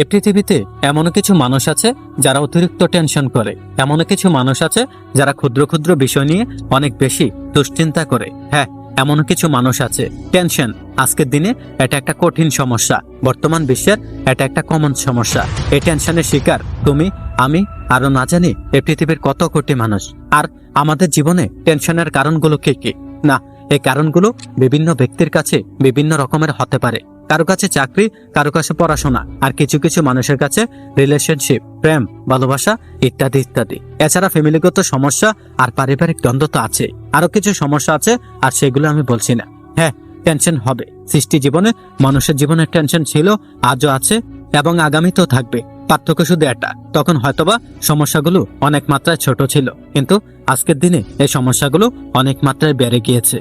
এ পৃথিবীতে এমন কিছু মানুষ আছে যারা অতিরিক্ত টেনশন করে। এমন কিছু মানুষ আছে যারা ক্ষুদ্র ক্ষুদ্র বিষয় নিয়ে অনেক বেশি দুশ্চিন্তা করে। হ্যাঁ এমন কিছু মানুষ আছে। টেনশন, আজকের দিনে এটা একটা কঠিন সমস্যা। বর্তমান বিশ্বের এটা একটা কমন সমস্যা। এই টেনশনের শিকার তুমি, আমি, আরও না জানি এই পৃথিবীর কত কোটি মানুষ। আর আমাদের জীবনে টেনশনের কারণগুলো কি কি? না, এই কারণগুলো বিভিন্ন ব্যক্তির কাছে বিভিন্ন রকমের হতে পারে। কারও কাছে চাকরি, কারও কাছে পড়াশোনা, আর কিছু কিছু মানুষের কাছে রিলেশনশিপ প্রেম, ভালোবাসা ইত্যাদি ইত্যাদি। এছাড়া ফ্যামিলিগত সমস্যা আর পারিবারিক দ্বন্দ্ব তো আছে। আরও কিছু সমস্যা আছে, আর সেগুলো আমি বলছি না। হ্যাঁ টেনশন হবে। সৃষ্টি জীবনে, মানুষের জীবনে টেনশন ছিল, আজও আছে, এবং আগামীতেও থাকবে। পার্থক্য শুধু একটা, তখন হয়তোবা সমস্যাগুলো অনেক মাত্রায় ছোট ছিল, কিন্তু আজকের দিনে এই সমস্যাগুলো অনেক মাত্রায় বেড়ে গিয়েছে।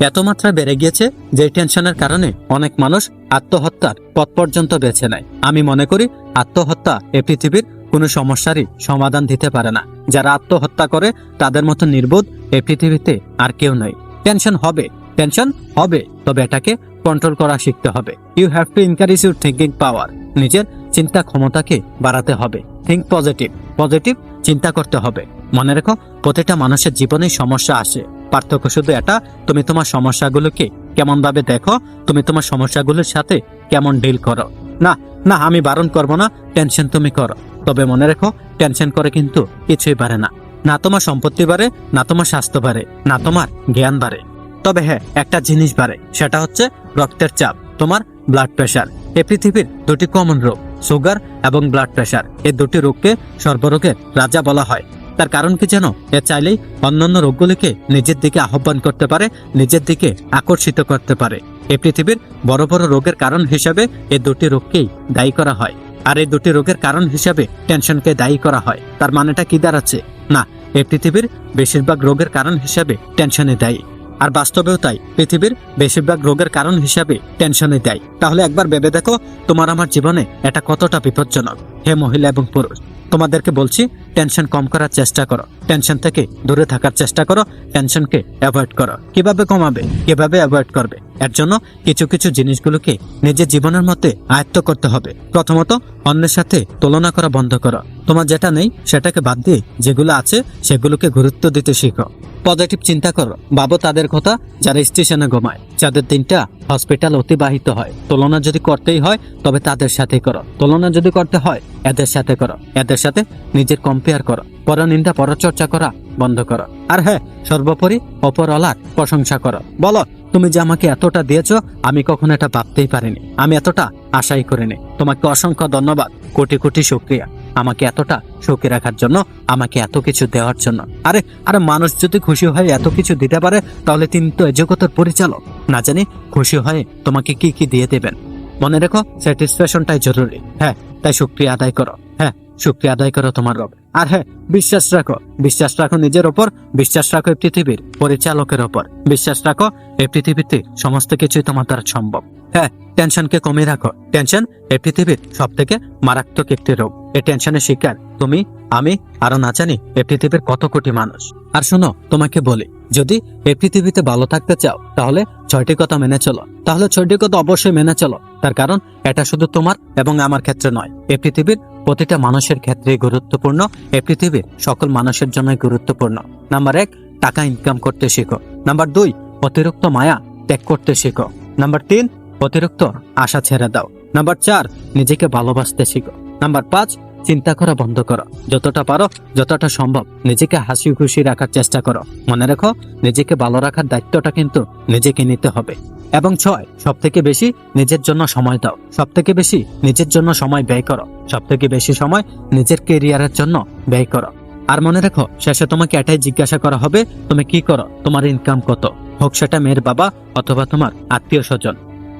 এত মাত্রায় বেড়ে গিয়েছে যে টেনশনের কারণে অনেক মানুষ আত্মহত্যার পথ পর্যন্ত বেছে নেয়। আমি মনে করি আত্মহত্যা এ পৃথিবীর কোনো সমস্যারই সমাধান দিতে পারে না। যারা আত্মহত্যা করে, তাদের মতো নির্বোধ এ পৃথিবীতে আর কেউ নয় টেনশন হবে টেনশন হবে, তবে এটাকে কন্ট্রোল করা শিখতে হবে। You have to encourage your thinking power নিজের চিন্তা ক্ষমতাকে বাড়াতে হবে। থিঙ্ক পজিটিভ পজিটিভ চিন্তা করতে হবে। মনে রেখো, প্রতিটা মানুষের জীবনে সমস্যা আসে। পার্থক্য শুধু এটা, তুমি তোমার সমস্যাগুলোকে কেমন ভাবে দেখো, তুমি তোমার সমস্যাগুলোর সাথে কেমন ডিল করো। না না, আমি বারণ করব না টেনশন তুমি করো। তবে মনে রেখো টেনশন করে কিন্তু কিছুই পারে না। না তোমার সম্পত্তি বাড়ে, না তোমার স্বাস্থ্য বাড়ে, না তোমার জ্ঞান বাড়ে। তবে হ্যাঁ একটা জিনিস বাড়ে, সেটা হচ্ছে রক্তের চাপ, তোমার ব্লাড প্রেশার এ পৃথিবীর দুটি কমন রোগ সুগার এবং ব্লাড প্রেশার এই দুটি রোগকে সর্বরোগের রাজা বলা হয়। তার কারণ কি জানো? এ চাইলেই অন্যান্য রোগগুলিকে নিজের দিকে আহ্বান করতে পারে, নিজের দিকে আকর্ষিত করতে পারে। এই পৃথিবীর বড় বড় রোগের কারণ হিসাবে এই দুটি রোগকেই দায়ী করা হয়। আর এই দুটি রোগের কারণ হিসাবে টেনশনকে দায়ী করা হয়। তার মানেটা কি দাঁড়াচ্ছে? না, এ পৃথিবীর বেশিরভাগ রোগের কারণ হিসাবে টেনশনে দায়ী। আর বাস্তবেও তাই, পৃথিবীর বেশিরভাগ রোগের কারণ হিসাবে টেনশনে দেয়। তাহলে একবার ভেবে দেখো, তোমার আমার জীবনে এটা কতটা বিপজ্জনক। হে মহিলা এবং পুরুষ তোমাদেরকে বলছি টেনশন কম করার চেষ্টা করো। টেনশন থেকে দূরে থাকার চেষ্টা করো টেনশনকে অ্যাভয়েড করো। কীভাবে কমাবে? কীভাবে অ্যাভয়েড করবে? এর জন্য কিছু কিছু জিনিসগুলোকে নিজের জীবনের মধ্যে আয়ত্ত করতে হবে। প্রথমত, অন্যের সাথে তুলনা করা বন্ধ করো। তোমার যেটা নেই, সেটাকে বাদ দিয়ে যেগুলো আছে, সেগুলোকে গুরুত্ব দিতে শিখো। পজিটিভ চিন্তা করো। বাবু তাদের কথা যারা স্টেশনে ঘুমায়। যাদের দিনটা হসপিটাল অতিবাহিত হয়। তুলনা যদি করতেই হয়, তবে তাদের সাথে করো। তুলনা যদি করতে হয়, এদের সাথে করো। এদের সাথে নিজের কম্পেয়ার করো। পরনিন্দা পরচর্চা করা বন্ধ করো। আর হ্যাঁ সর্বোপরি অপরওয়ালার প্রশংসা করো। বলো তুমি যে আমাকে এতটা দিয়েছ, আমি কখনো এটা ভাবতেই পারিনি। আমি এতটা আশাই করিনি। তোমাকে অসংখ্য ধন্যবাদ। কোটি কোটি শুক্রিয়া। আমাকে এতটা সুখী রাখার জন্য, আমাকে এত কিছু দেওয়ার জন্য। আরে আরে মানুষ যদি খুশি হয়ে এত কিছু দিতে পারে, তাহলে তিনি তো জগতের পরিচালক। না জানি খুশি হয়ে তোমাকে কি কি দিয়ে দেবেন। মনে রেখো স্যাটিসফ্যাকশনটাই জরুরি। হ্যাঁ তাই শুক্রিয়া আদায় করো। হ্যাঁ শুক্রিয়া আদায় করো তোমার রব। আর হ্যাঁ বিশ্বাস রাখো বিশ্বাস রাখো নিজের ওপর, বিশ্বাস রাখো এই পৃথিবীর পরিচালকের ওপর। বিশ্বাস রাখো এই পৃথিবীতে সমস্ত কিছুই তোমার দ্বারা সম্ভব। হ্যাঁ টেনশনকে কমিয়ে রাখো। টেনশন এই পৃথিবীর সব থেকে মারাত্মক একটি রোগ। এই টেনশনের শিকার তুমি, আমি, আরও না জানি এই পৃথিবীর কত কোটি মানুষ। আর শোনো, তোমাকে বলি, যদি এই পৃথিবীতে ভালো থাকতে চাও, তাহলে ছয়টি কথা মেনে চলো। তাহলে ছয়টি কথা অবশ্যই মেনে চলো। তার কারণ, এটা শুধু তোমার এবং আমার ক্ষেত্রে নয়, এই পৃথিবীর প্রতিটা মানুষের ক্ষেত্রে গুরুত্বপূর্ণ। এ পৃথিবীর সকল মানুষের জন্যই গুরুত্বপূর্ণ। নাম্বার এক, টাকা ইনকাম করতে শিখো। নাম্বার দুই, অতিরিক্ত মায়া ত্যাগ করতে শিখো। নাম্বার তিন, অতিরিক্ত আশা ছেড়ে দাও। নাম্বার চার, নিজেকে ভালোবাসতে শিখো। নাম্বার পাঁচ, চিন্তা করা বন্ধ করো। যতটা পারো, যতটা সম্ভব নিজেকে হাসি খুশি রাখার চেষ্টা করো। মনে রেখো, নিজেকে ভালো রাখার দায়িত্বটা কিন্তু নিজেকে নিতে হবে। এবং ছয় সব থেকে বেশি নিজের জন্য সময় দাও। সব থেকে বেশি নিজের জন্য সময় ব্যয় করো। সব থেকে বেশি সময় নিজের কেরিয়ারের জন্য ব্যয় করো। আর মনে রেখো, শেষে তোমাকে এটাই জিজ্ঞাসা করা হবে, তুমি কি করো? তোমার ইনকাম কত? হোক সেটা মেয়ের বাবা অথবা তোমার আত্মীয় স্বজন।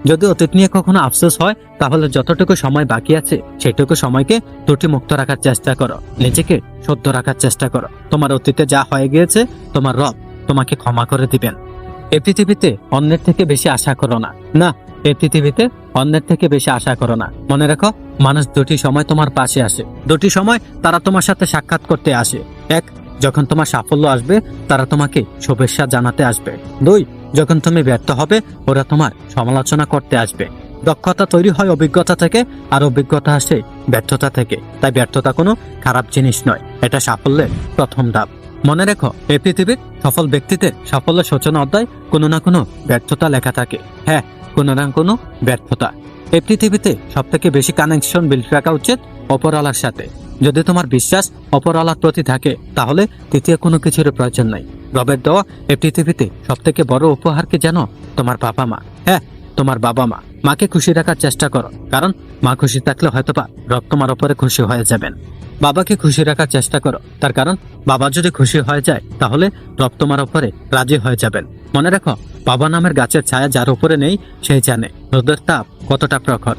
যদি অতীত নিয়ে কখনো আফসোস হয়, তাহলে যতটুকু সময় বাকি আছে, সেটুকু সময়কে ত্রুটি মুক্ত রাখার চেষ্টা করো। নিজেকে সত্য রাখার চেষ্টা করো। তোমার অতীতে যা হয়ে গিয়েছে, তোমার রব তোমাকে ক্ষমা করে দিবেন। এ পৃথিবীতে অন্যের থেকে বেশি আশা করো না। না, এ পৃথিবীতে অন্যের থেকে বেশি আশা করো না। মনে রাখো, মানুষ দুটি সময় তোমার পাশে আসে। দুটি সময় তারা তোমার সাথে সাক্ষাৎ করতে আসে। এক, যখন তোমার সাফল্য আসবে, তারা তোমাকে শুভেচ্ছা জানাতে আসবে। দুই, যখন তুমি ব্যর্থ হবে, ওরা তোমার সমালোচনা করতে আসবে। দক্ষতা তৈরি হয় অভিজ্ঞতা থেকে, আর অভিজ্ঞতা আসে ব্যর্থতা থেকে। তাই ব্যর্থতা কোনো খারাপ জিনিস নয়। এটা সাফল্যের প্রথম ধাপ। মনে রেখো এই পৃথিবীর সফল ব্যক্তিদের সাফল্যের সূচনা অধ্যায় কোনো না কোনো ব্যর্থতা লেখা থাকে। হ্যাঁ কোনো না কোনো ব্যর্থতা। এই পৃথিবীতে সব থেকে বেশি কানেকশন বিল্ড রাখা উচিত অপরালার সাথে। যদি তোমার বিশ্বাস অপরালার প্রতি থাকে, তাহলে তৃতীয় কোনো কিছুর প্রয়োজন নাই। রবের দেওয়া এই পৃথিবীতে সব থেকে বড় উপহার কি জানো? তোমার বাবা মা। হ্যাঁ তোমার বাবা মা। মাকে খুশি রাখার চেষ্টা করো, কারণ মা খুশি থাকলে হয়তোবা রব তোমার ওপরে খুশি হয়ে যাবেন। বাবাকে খুশি রাখার চেষ্টা করো। তার কারণ, বাবা যদি খুশি হয়ে যায়, তাহলে রব তোমার ওপরে রাজি হয়ে যাবেন। মনে রাখো, বাবা নামের গাছের ছায়া যার উপরে নেই, সেই জানে রোদের তাপ কতটা প্রখর।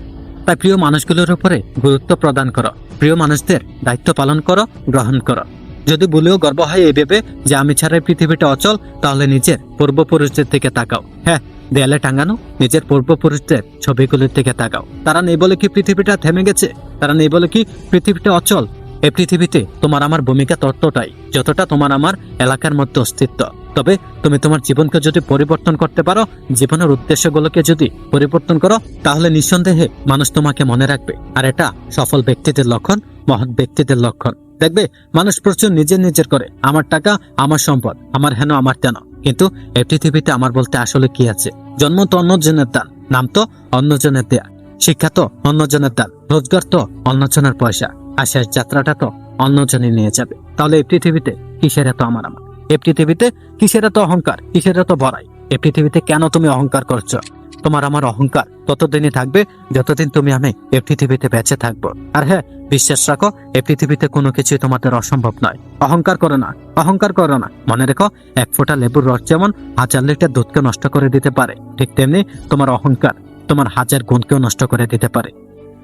তাই প্রিয় মানুষগুলোর উপরে গুরুত্ব প্রদান করো। প্রিয় মানুষদের দায়িত্ব পালন করো, গ্রহণ করো। যদি বলেও গর্ব হয় এই ভেবে যে আমি ছাড়া এই পৃথিবীটা অচল, তাহলে নিজের পূর্বপুরুষদের থেকে তাকাও। হ্যাঁ দেয়ালে টাঙানো নিজের পূর্বপুরুষদের ছবিগুলির থেকে তাকাও। তারা নেই বলে কি পৃথিবীটা থেমে গেছে? তারা নেই বলে কি পৃথিবীটা অচল? এই পৃথিবীতে তোমার আমার ভূমিকা ততটাই, যতটা তোমার আমার এলাকার মধ্যে অস্তিত্ব। তবে তুমি তোমার জীবনকে যদি পরিবর্তন করতে পারো, জীবনের উদ্দেশ্যগুলোকে যদি পরিবর্তন করো, তাহলে নিঃসন্দেহে মানুষ তোমাকে মনে রাখবে। আর এটা সফল ব্যক্তিদের লক্ষণ, মহৎ ব্যক্তিদের লক্ষণ। দেখবে, মানুষ প্রচুর নিজের নিজের করে। আমার টাকা, আমার সম্পদ, আমার হেন, আমার তেন। কিন্তু এ পৃথিবীতে আমার বলতে আসলে কি আছে? জন্ম তো অন্যজনের দান, নাম তো অন্যজনের দেয়া। শিক্ষা তো অন্যজনের দান, রোজগার তো অন্যজনের পয়সা। আর শেষ যাত্রাটা তো অন্যজনই নিয়ে যাবে। তাহলে এই পৃথিবীতে কিসের এত আমার আমার? এই পৃথিবীতে কিসের এত অহংকার? কিসের এত বড়াই? এই পৃথিবীতে কেন তুমি অহংকার করছ? তোমার আমার অহংকার ততদিনই থাকবে যতদিন তুমি আমি এই পৃথিবীতে বেঁচে থাকব। আর হ্যাঁ বিশ্বাস রাখো এ পৃথিবীতে কোনো কিছুই তোমাদের অসম্ভব নয়। অহংকার করো না, অহংকার করো না। মনে রেখো, এক ফোঁটা লেবুর রস যেমন হাজার লিটার দুধকে নষ্ট করে দিতে পারে, ঠিক তেমনি তোমার অহংকার তোমার হাজার গুণকেও নষ্ট করে দিতে পারে।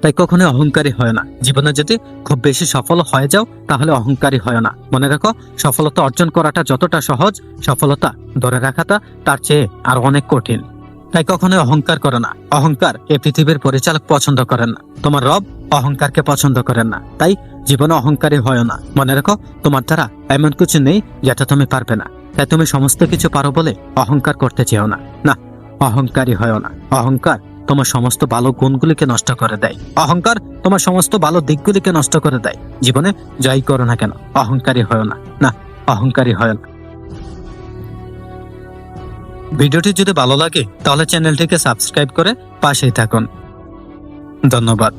তাই কখনো অহংকারী হয় না। জীবনে যদি খুব বেশি সফল হয়ে যাও, তাহলে অহংকারী হয় না। মনে রাখো, সফলতা অর্জন করাটা যতটা সহজ, সফলতা ধরে রাখাটা তার চেয়ে আর অনেক কঠিন। তাই কখনো অহংকার করো না। অহংকার এ পৃথিবীর পরিচালক পছন্দ করেন না। তোমার রব অহংকারকে পছন্দ করেন না। তাই জীবনে অহংকারী হয় না। মনে রাখো, তোমার দ্বারা এমন কিছু নেই যেটা তুমি পারবে না। তাই তুমি সমস্ত কিছু পারো বলে অহংকার করতে চেও না। না, অহংকারী হয় না। অহংকার তোমার সমস্ত ভালো গুণগুলিকে নষ্ট করে দেয়। অহংকার তোমার সমস্ত ভালো দিকগুলিকে নষ্ট করে দেয়। জীবনে যাই করো না কেন? অহংকারী হয় না। না, অহংকারী হয় না। ভিডিওটি যদি ভালো লাগে, তাহলে চ্যানেলটিকে সাবস্ক্রাইব করে পাশেই থাকুন। ধন্যবাদ।